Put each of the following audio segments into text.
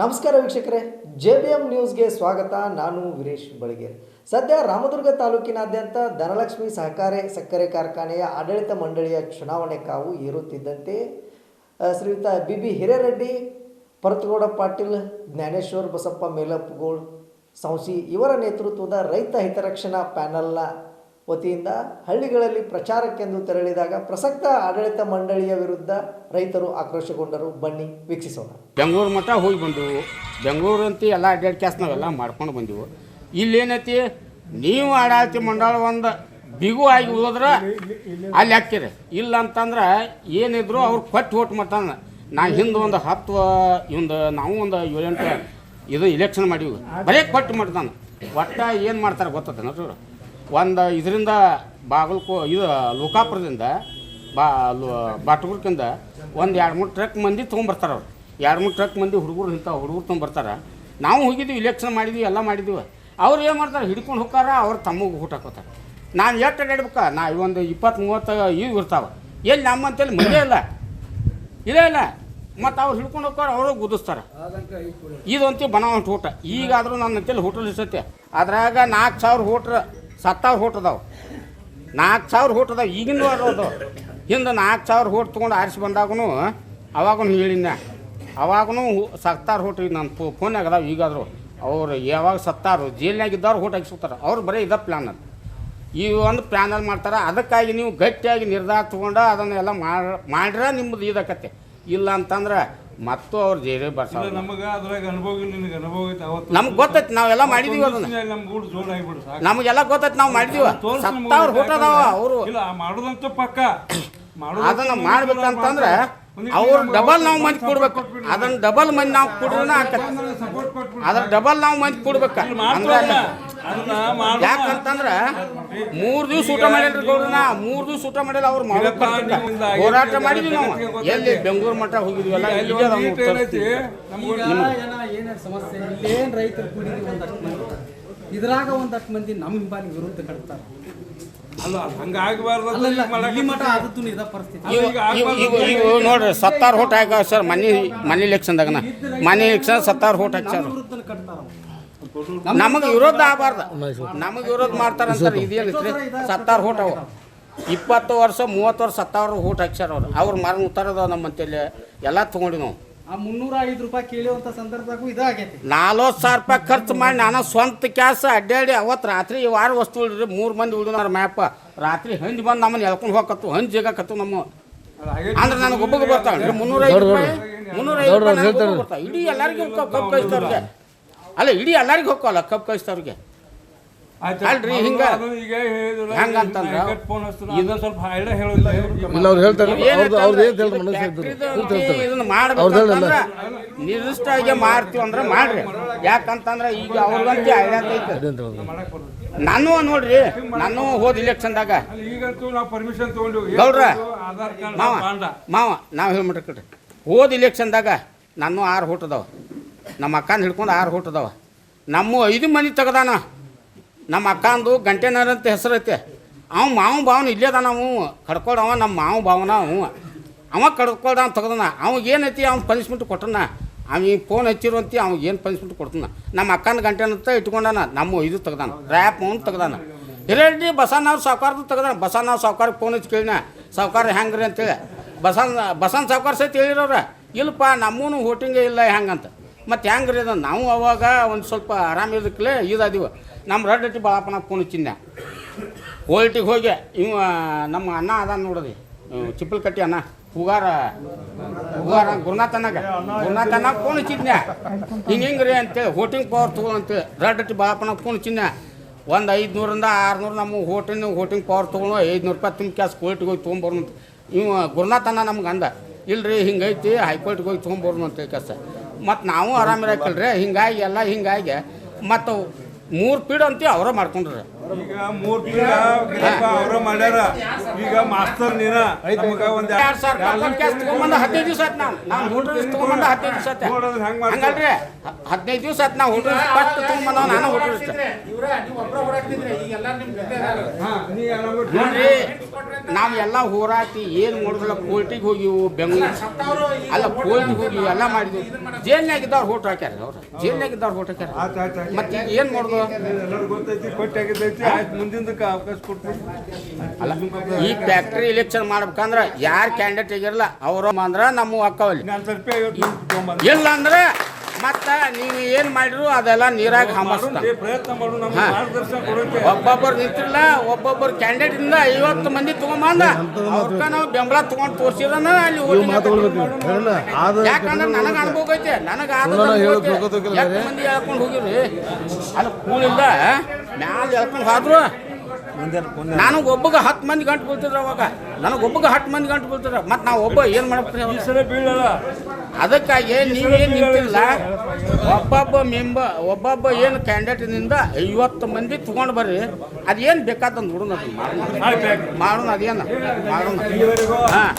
ನಮಸ್ಕಾರ ವೀಕ್ಷಕರೇ, J B M ನ್ಯೂಸ್ಗೆ ಸ್ವಾಗತ. ನಾನು ವೀರೇಶ್ ಬಳಿಗೆ. ಸದ್ಯ ರಾಮದುರ್ಗ ತಾಲೂಕಿನಾದ್ಯಂತ ಧನಲಕ್ಷ್ಮಿ ಸಹಕಾರಿ ಸಕ್ಕರೆ ಕಾರ್ಖಾನೆಯ ಆಡಳಿತ ಮಂಡಳಿಯ ಚುನಾವಣೆ ಕಾವು ಏರುತ್ತಿದ್ದಂತೆ ಶ್ರೀಯುತ ಬಿ ಬಿ ಹಿರೇರೆಡ್ಡಿ, ಪರತ್ಗೌಡ ಪಾಟೀಲ್, ಜ್ಞಾನೇಶ್ವರ್ ಬಸಪ್ಪ ಮೇಲಪ್ಪಗೋಳ್, ಸಂಸಿ ಇವರ ನೇತೃತ್ವದ ರೈತ ಹಿತರಕ್ಷಣಾ ಪ್ಯಾನಲ್ನ ವತಿಯಿಂದ ಹಳ್ಳಿಗಳಲ್ಲಿ ಪ್ರಚಾರಕ್ಕೆಂದು ತೆರಳಿದಾಗ ಪ್ರಸಕ್ತ ಆಡಳಿತ ಮಂಡಳಿಯ ವಿರುದ್ಧ ರೈತರು ಆಕ್ರೋಶಗೊಂಡರು. ಬನ್ನಿ, ವೀಕ್ಷಿಸೋಣ. ಬೆಂಗಳೂರು ಮಠ ಹೋಗಿ ಬಂದೆವು. ಅಂತ ಎಲ್ಲ ಅಡ್ಡಾಡ್ ಕ್ಯಾಸ್ ನಾವೆಲ್ಲ ಮಾಡ್ಕೊಂಡು ಬಂದೆವು. ಇಲ್ಲೇನೈತಿ, ನೀವು ಆಡಳಿತ ಮಂಡಳ ಒಂದು ಬಿಗು ಆಗಿ ಹೋದ್ರೆ ಅಲ್ಲಿ ಹಾಕ್ತೀರಿ. ಇಲ್ಲ ಅಂತಂದ್ರೆ ಏನಿದ್ರು ಅವ್ರು ಕೊಟ್ಟು ಓಟ್ ಮಾಡ್ತಾನೆ. ನಾ ಹಿಂದೆ ಒಂದು ಹತ್ತು ಇಂದು ನಾವು ಒಂದು ಏಳೆಂಟು ಇದು ಇಲೆಕ್ಷನ್ ಮಾಡೀವಿ ಬರೀ ಕೊಟ್ಟು ಮಾಡ್ತಾನೆ. ಒಟ್ಟ ಏನು ಮಾಡ್ತಾರೆ ಗೊತ್ತದ ನೋಡ್ರಿ ಒಂದು ಇದರಿಂದ ಬಾಗಲಕೋ ಇದು ಲೋಕಾಪುರದಿಂದ ಬಾ ಬಾಟಗುರ್ಕಿಂದ ಒಂದು ಎರಡು ಮೂರು ಟ್ರಕ್ ಮಂದಿ ತೊಗೊಂಬರ್ತಾರೆ ಅವ್ರು. ಎರಡು ಮೂರು ಟ್ರಕ್ ಮಂದಿ ಹುಡುಗರು ಇಂಥ ಹುಡುಗರು ತೊಗೊಂಬರ್ತಾರೆ. ನಾವು ಹೋಗಿದ್ವಿ ಇಲೆಕ್ಷನ್ ಮಾಡಿದ್ವಿ, ಎಲ್ಲ ಮಾಡಿದ್ದೀವಿ ಅವ್ರು ಏನು ಮಾಡ್ತಾರೆ, ಹಿಡ್ಕೊಂಡು ಹೋಗಾರ ಅವ್ರು ತಮ್ಮಗೆ ಊಟ ಹಾಕೋತಾರೆ ನಾನು ಎಷ್ಟು ಅಡ್ಡಾಡ್ಬೇಕ ನಾ ಒಂದು ಇಪ್ಪತ್ತು ಮೂವತ್ತು ಇವು ಇರ್ತಾವೆ. ಎಲ್ಲಿ ನಮ್ಮಂತೇಳಿ ಮಜೆ ಇಲ್ಲ. ಇದೇ ಇಲ್ಲ. ಮತ್ತು ಅವ್ರು ಹಿಡ್ಕೊಂಡು ಹೋಗಾರ ಅವರು ಗುದಿಸ್ತಾರೆ. ಇದೊಂತಿ ಬನಾವಂತ ಊಟ. ಈಗಾದರೂ ನನ್ನ ಅಂತೇಳಿ ಹೋಟೆಲ್ ಇರ್ತೈತೆ. ಅದ್ರಾಗ ನಾಲ್ಕು ಸಾವಿರ ಹೋಟ್ರ ಸತ್ತಾವ್ರ ಹೋಟ್ ಅದಾವೆ. ನಾಲ್ಕು ಸಾವಿರ ಹೋಟ್ ಅದಾವೆ. ಈಗಿನ ಅದು. ಹಿಂದೆ ನಾಲ್ಕು ಸಾವಿರ ಹೋಟ್ ತೊಗೊಂಡು ಆರಿಸಿ ಬಂದಾಗೂ ಅವಾಗೂ ಹೇಳಿನ ಅವಾಗೂ ಸತ್ತಾರ ಹೋಟ್ರಿ ನನ್ನ ಫೋನ್ಯಾಗ ಅದಾವ ಈಗಾದರೂ. ಅವರು ಯಾವಾಗ ಸತ್ತಾರು ಜೈಲ್ನಾಗ ಇದ್ದವ್ರು ಹೋಟ್ ಹಾಕಿಸ್ಕೊತಾರೆ. ಅವ್ರು ಬರೀ ಇದ ಪ್ಲ್ಯಾನ್ ಅದು. ಈ ಒಂದು ಪ್ಲ್ಯಾನಲ್ಲಿ ಮಾಡ್ತಾರೆ. ಅದಕ್ಕಾಗಿ ನೀವು ಗಟ್ಟಿಯಾಗಿ ನಿರ್ಧಾರ ತೊಗೊಂಡು ಅದನ್ನೆಲ್ಲ ಮಾಡಿ, ಮಾಡ್ರೆ ನಿಮ್ಮದು ಇದಕ್ಕತ್ತೆ ಇಲ್ಲ ಅಂತಂದ್ರೆ ಮತ್ತು ಅವ್ರ ಜೈಲೇ ಬರ್ತಾರೆ ನಮಗೆ ಅದ್ರಾಗ ಅನುಭವ ಇಲ್ಲ ನಿನಗೆ ಅನುಭವ ಐತೆ ಅವತ್ತು ನಮ್ಗೆ ಗೊತ್ತೈತಿ ನಾವೆಲ್ಲ ಮಾಡಿದೀವಿ ಅದನ್ನ. ನಮ್ಗೆ ಊಟ ಜೋಡ್ ಆಗಿಬಿಡು ಸಾಕು. ನಮಗೆಲ್ಲ ಗೊತ್ತೈತಿ ನಾವು ಮಾಡಿದೀವ. ತೋರ್ಸು ನಮ್ಗೆ ಸತ್ತವ್ರ ಊಟ ಊಟ ಅದಾವ ಅವರು. ಇಲ್ಲ ಮಾಡೋದಂತೂ ಪಕ್ಕ. ಮಾಡೋದಂತೂ ಅದನ್ನ ಮಾಡ್ಬೇಕಂತಂದ್ರೆ ಅವ್ರ ಡಬಲ್ ನಾವು ಮಂದಿ ಕೊಡ್ಬೇಕು. ಅದನ್ನ ಡಬಲ್ ಮಂದಿ ನಾವು ಕೊಡ್ರೆ ಕೊಟ್ಬಿಡ್ರಿ. ಅದ್ರ ಡಬಲ್ ನಾವು ಮಂದಿ ಕೊಡ್ಬೇಕು. ಅಂದ್ರೆ. ಯಾಕಂತಂದ್ರ ಮೂರ್ ದಿವ್ಸ ಊಟ ಮಾಡಿಲ್ರಿ ಗೌಡ್ರನ ಮೂರ್ ದಿವ್ಸ ಊಟ ಮಾಡಿಲ್ಲ ಅವ್ರು ಹೋರಾಟ ಮಾಡಿದ್ವಿ ನಾವು. ಎಲ್ಲಿ ಬೆಂಗಳೂರು ಮಠ ಹೋಗಿದ್ವಲ್ಲ ಏನ ಸಮಸ್ಯೆ? ಇಲ್ಲೇನು ರೈತರು ಕೂಡಿದ್ವಿ ಒಂದಷ್ಟು ಮಂದಿ? ಇದ್ರಾಗ ಒಂದಷ್ಟು ಮಂದಿ ನಮ್ಮ ಹಿಂಬಾಲಿಗೆ ವಿರುದ್ಧ ಕಟ್ತಾರೆ. ನೋಡ್ರಿ ಸತ್ತಾರು ಹೋಟ್ ಹಾಕ ಸರ್ ಮನಿ ಮನಿ ಇಲೆಕ್ಷನ್ದಾಗನ ಮನಿ ಎಲೆಕ್ಷನ್ ಸತ್ತಾರು ಹೋಟ್ ಹಾಕ್ಸಾರ ನಮಗೆ ವಿರೋಧ ಆಗಬಾರ್ದು. ನಮಗೆ ವಿರೋಧ ಮಾಡ್ತಾರ ಅಂತಾರೆ ಇದೇನಿತ್ರಿ ಸತ್ತಾರ ಹೋಟ್ ಅವು. ಇಪ್ಪತ್ತು ವರ್ಷ ಮೂವತ್ತು ವರ್ಷ ಸತ್ತಾವ್ರು ಹೋಟ್ ಹಾಕ್ಸ್ಯಾರ ಅವ್ರು. ಅವ್ರು ಮರ ಉತ್ತಾರದ ನಮ್ಮಂತೇಳಿ ಎಲ್ಲ ತಗೊಂಡಿ ನಾವು. ಆ ಮುನ್ನೂರ ಐದು ರೂಪಾಯಿ ಕೇಳುವಂತ ಸಂದರ್ಭದಾಗೂ ಇದಾಗೈತಿ ನಲ್ವತ್ತು ಸಾವಿರ ರೂಪಾಯಿ ಖರ್ಚು ಮಾಡಿ ನಾನು ಸ್ವಂತ ಕ್ಯಾಸ ಅಡ್ಡಾಡಿ ಅವತ್ತು ರಾತ್ರಿ ಈ ವಾರ ವಸ್ತು ಉಳಿದ್ರಿ ಮೂರು ಮಂದಿ ಉಳಿದಾರ ಮ್ಯಾಪ. ರಾತ್ರಿ ಹಂಜಿ ಬಂದು ನಮ್ಮನ್ನ ಎಳ್ಕೊಂಡು ಹೋಗತ್ತು ಹಂಜಿ ಜಗಕತ್ತು ನಮ್ಮ. ಅಂದ್ರೆ ನನಗೆ ಒಬ್ಬಗೆ ಬರ್ತಾವೆ ಮುನ್ನೂರ ಐದು ರೂಪಾಯಿ ಮುನ್ನೂರ ಐದು ರೂಪಾಯಿ ಬರ್ತಾವೆ ಇಡೀ ಎಲ್ಲರಿಗೂ ಕಪ್ ಅಲ್ಲ ಇಡೀ ಎಲ್ಲರಿಗೂ ಹೋಗಲ್ಲ ಕಪ್ ಕಳಿಸ್ತವ್ರಿಗೆ. ಆಯ್ತು. ಅಲ್ರಿ, ಹಿಂಗ- ಅದು ಈಗ ಹೇಳಿದ್ರು, ಹೆಂಗಂತಂದ್ರ ಇದನ್ನ ಮಾಡ್ಬೇಕಂತಂದ್ರ ನಿರ್ದಿಷ್ಟವಾಗಿ ಮಾಡ್ತೀವಿ ಅಂದ್ರೆ ಮಾಡ್ರಿ. ಯಾಕಂತಂದ್ರ ಈಗ ಅವ್ರಿಗಂತ ಐತೆ. ನಾನು ನೋಡ್ರಿ ನಾನು ಹೋದ ಇಲೆಕ್ಷನ್ದಾಗ ದಾಗ ಈಗಂತೂ ನಾವು ಪರ್ಮಿಷನ್ ತಗೊಂಡು ಗೌಡ್ರ ಆಧಾರ್ ಕಾರ್ಡ್ ಮಾವ ಮಾವ ನಾವು ಹೇಳ್ಬಿಟ್ರಿ ಹೋದ ಇಲೆಕ್ಷನ್ದಾಗ ನಾನು ಆರು ಹೋಟ್ ಅದಾವ. ನಮ್ಮ ಅಕ್ಕನ ಹಿಡ್ಕೊಂಡು ಆರು ಹುಟ್ಟದವ ನಮ್ಮ ಐದು ಮಂದಿ ತೆಗ್ದಾನ. ನಮ್ಮ ಅಕ್ಕಂದು ಗಂಟೆನರ್ ಅಂತ ಹೆಸರೈತೆ ಅವ ಮಾವು ಭಾವನ ಇಲ್ಲೇ ಅದಾನ ಅವು. ಕಡ್ಕೊಳವ ನಮ್ಮ ಮಾವು ಭಾವನ ಅವ. ಅವ ಅಂತ ತೆಗ್ದಾನ. ಅವಾಗ ಏನೈತಿ ಅವ್ನು ಪನಿಷ್ಮೆಂಟ್ ಕೊಟ್ಟನ ಅವ್ನಿಗೆ ಫೋನ್ ಹಚ್ಚಿರುವಂತಿ ಅವ್ನಿಗೆ ಏನು ಪನಿಷ್ಮೆಂಟ್ ಕೊಡ್ತಾನ? ನಮ್ಮ ಅಕ್ಕನ ಗಂಟೆನಂತ ಇಟ್ಕೊಂಡಾನ. ನಮ್ಮ ಇದು ತೆಗ್ದಾನ. ರ್ಯಾಪ್ ಅವ್ನು ತೆಗ್ದಾನ. ಹಿರೇಡ್ಡಿ ಅವ್ರು ಸಾವುಕಾರದು ತೆಗ್ದಾನ. ಬಸವನವ್ರ ಸಾವುಕಾರಕ್ಕೆ ಫೋನ್ ಹಚ್ಚಿ ಕೇಳಿನ. ಸಾವುಕಾರ ಹೆಂಗ್ರಿ ಅಂತೇಳಿ. ಬಸನ್ ಬಸನ್ ಸಾವುಕಾರ ಸಹಿತ ಹೇಳಿರೋರ. ಇಲ್ಲಪ್ಪ ನಮ್ಮೂ ಹೋಟಿಂಗೇ ಇಲ್ಲ ಹೆಂಗಂತ. ಮತ್ತು ಹೆಂಗ್ರಿ ಅದ? ನಾವು ಅವಾಗ ಒಂದು ಸ್ವಲ್ಪ ಆರಾಮಿದ್ದಕ್ಕಲೇ ಇದಾದೀವಿ. ನಮ್ಮ ರಡ್ಡಟ್ಟಿ ಬಾಳಪ್ಪನ ಪೂನ ಚಿನ್ನೆ ಹೋಲ್ಟಿಗೆ ಹೋಗಿ, ಇವ, ನಮ್ಮ ಅಣ್ಣ ಅದ ನೋಡ್ರಿ ಚಿಪ್ಪಲ್ ಕಟ್ಟಿ ಅಣ್ಣ ಹುಗಾರ ಹುಗಾರ ಗುರುನಾಥನಾಗ. ಗುರುನಾಥನಾಗ ಪೂನ ಚಿನ್ನ ಹಿಂಗೆ ಹಿಂಗ್ರಿ ಅಂತೇಳಿ ಹೋಟಿಂಗ್ ಪವರ್ ತಗೋ ಅಂತೇಳಿ ರಡ್ಡಟ್ಟಿ ಬಾಳಪ್ಪನ ಪೂನ ಚಿನ್ನೆ ಒಂದು ಐದುನೂರಿಂದ ಆರುನೂರು ನಮ್ಮ ಹೋಟಿನ ಹೋಟಿಂಗ್ ಪವರ್ ತೊಗೊಂಡು ಐದುನೂರು ರೂಪಾಯಿ ತುಂಬ ಕ್ಯಾಸ್ ಕೋಲ್ಟಿಗೆ ಹೋಗಿ ತೊಗೊಂಬರ್ನು ಇವ ಗುರುನಾಥನ ಅನ್ನ ನಮ್ಗೆ ಅಂದ, ಇಲ್ರಿ ಹಿಂಗೈತಿ ಹೈಕೋರ್ಟ್ಗೆ ಹೋಗಿ ತೊಗೊಂಬರ್ನು ಅಂತ ಕೆಲಸ. ಮತ್ತು ನಾವು ಆರಾಮಿರಾಕಿಲ್ರಿ ಹಿಂಗಾಗಿ ಎಲ್ಲ ಹಿಂಗಾಗಿ ಮತ್ತು ಮೂರು ಪೀಡ್ ಅಂತೀವಿ ಅವರೇ ಮಾಡ್ಕೊಂಡ್ರಿ. ಈಗ ಮೂರ್ ತಿಂಗಳ ಅವ್ರ ಮಾಡ್ಯಾರ. ಈಗ ಮಾಸ್ತರ್ ನೀನ ನಮಗ ಒಂದ್ ಎರಡ್ ಸಾವಿರ ತಗೊಂಬಂದ ಹದಿನೈದು ದಿವಸ ಆಯ್ತು ನಾನು. ನಾನು ಹೋಟೆಲ್ ತಗೊಂಬಂದ ಹದಿನೈದು ದಿವಸ ಆಯ್ತು. ನೋಡೋದು ಹೆಂಗ್ ಮಾಡ್ತಾರೆ? ಹಂಗಲ್ರಿ ಹದಿನೈದು ದಿವಸ ಆಯ್ತು ನಾವು ಹೋಟೆಲ್ ಫಸ್ಟ್ ತಗೊಂಬಂದ ನಾನು ಹೋಟೆಲ್ ನೋಡ್ರಿ ನಾವು ಎಲ್ಲ ಹೋರಾಟಿ ಏನು ಮಾಡಿದ್ರಲ್ಲ ಕೋರ್ಟಿಗೆ ಹೋಗಿವು ಬೆಂಗಳೂರು ಅಲ್ಲ ಕೋರ್ಟಿಗೆ ಹೋಗಿ ಎಲ್ಲ ಮಾಡಿದ್ವಿ. ಜೇಲ್ನಾಗಿದ್ದವ್ರು ಹೋಟ್ ಹಾಕ್ಯಾರ ಅವ್ರು. ಜೈಲ್ನಾಗ ಇದ್ದವ್ರು ಹೋಟ್ ಹಾಕ್ಯಾರ. ಮತ್ತೆ ಈಗ ಏನು ಮಾಡೋದು? ಆಯ್ತು ಅವಕಾಶ ಈ ಫ್ಯಾಕ್ಟ್ರಿ ಇಲೆಕ್ಷನ್ ಮಾಡ್ಬೇಕಂದ್ರೆ ಯಾರು ಕ್ಯಾಂಡಿಡೇಟ್ ಆಗಿರಲ್ಲ ಅವರು ಅಂದ್ರ ನಮ್ಮ ಅಕ್ಕವಲ್ಲಿ ನಾನು ಸ್ವಲ್ಪ ಇಲ್ಲ ಅಂದ್ರೆ ಮತ್ತ ನೀವು ಏನ್ ಮಾಡಿದ್ರು ಅದೆಲ್ಲ ನೀರಾಗ ಹಂಬಸ್ತ ಪ್ರಯತ್ನ ಮಾಡು ನಮ್ಗೆ ಮಾರ್ಗದರ್ಶನ ಕೊಡೋಕೆ. ಒಬ್ಬೊಬ್ಬರು ನಿಂತಿರಲ್ಲ ಒಬ್ಬೊಬ್ಬರು ಕ್ಯಾಂಡಿಡೇಟ್ ಇಂದ ಐವತ್ತು ಮಂದಿ ತಗೊಂಬಂದ ನಾವು ಬೆಂಬಲ ತಗೊಂಡ್ ತೋರ್ಸಿರನ ಅಲ್ಲಿ ಯಾಕಂದ್ರೆ ನನಗೆ ಅನುಭವ ಐತೆ ನನಗೆ ಆದ ಹೇಳೋದು ಐತೆ. ತಿಳ್ಕೊತಕ್ಕಿಲ್ಲ ಮಂದಿ ಹೇಳ್ಕೊಂಡು ಹೋಗಿರಿ ಅಲ್ಲಿ ಕೂಳಿಲ್ಲ ಮ್ಯಾಲ ಎಳ್ಕೊಂಡು ಹೋದ್ರು ನನಗೆ ಒಬ್ಬಗೆ ಹತ್ತು ಮಂದಿ ಗಂಟು ಬೀಳ್ತಿದ್ರು ಅವಾಗ. ನನಗೆ ಒಬ್ಬಗೆ ಹತ್ತು ಮಂದಿ ಗಂಟು ಬೀಳ್ತಿದ್ರು. ಮತ್ತೆ ನಾವು ಒಬ್ಬ ಏನು ಮಾಡ್ತೀವಿ ಬೀಳಲ್ಲ. ಅದಕ್ಕಾಗಿ ನೀವೇನು ನಿಂತಿಲ್ಲ. ಒಬ್ಬೊಬ್ಬ ಮೆಂಬ ಒಬ್ಬೊಬ್ಬ ಏನು ಕ್ಯಾಂಡಿಡೇಟ್ನಿಂದ ಐವತ್ತು ಮಂದಿ ತಗೊಂಡು ಬರ್ರಿ. ಅದೇನು ಬೇಕಾದಂದು ಹುಡುಗ ಆಯ್ತು. ಮಾಡೋಣ ಅದೇನು? ಮಾಡೋಣ. ಹಾಂ.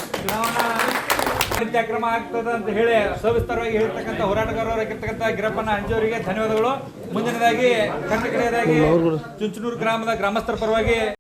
ಕಾರ್ಯಕ್ರಮ ಆಗ್ತದ ಅಂತ ಹೇಳಿ ಸವಿಸ್ತಾರವಾಗಿ ಹೇಳ್ತಕ್ಕಂಥ ಹೋರಾಟಗಾರರಾಗಿರ್ತಕ್ಕಂಥ ಗಿರಪ್ಪನ ಅಂಜೋರಿಗೆ ಧನ್ಯವಾದಗಳು. ಮುಂದಿನದಾಗಿ ಕರ್ನಾಟಕದಾಗಿ ಚುಂಚನೂರು ಗ್ರಾಮದ ಗ್ರಾಮಸ್ಥರ ಪರವಾಗಿ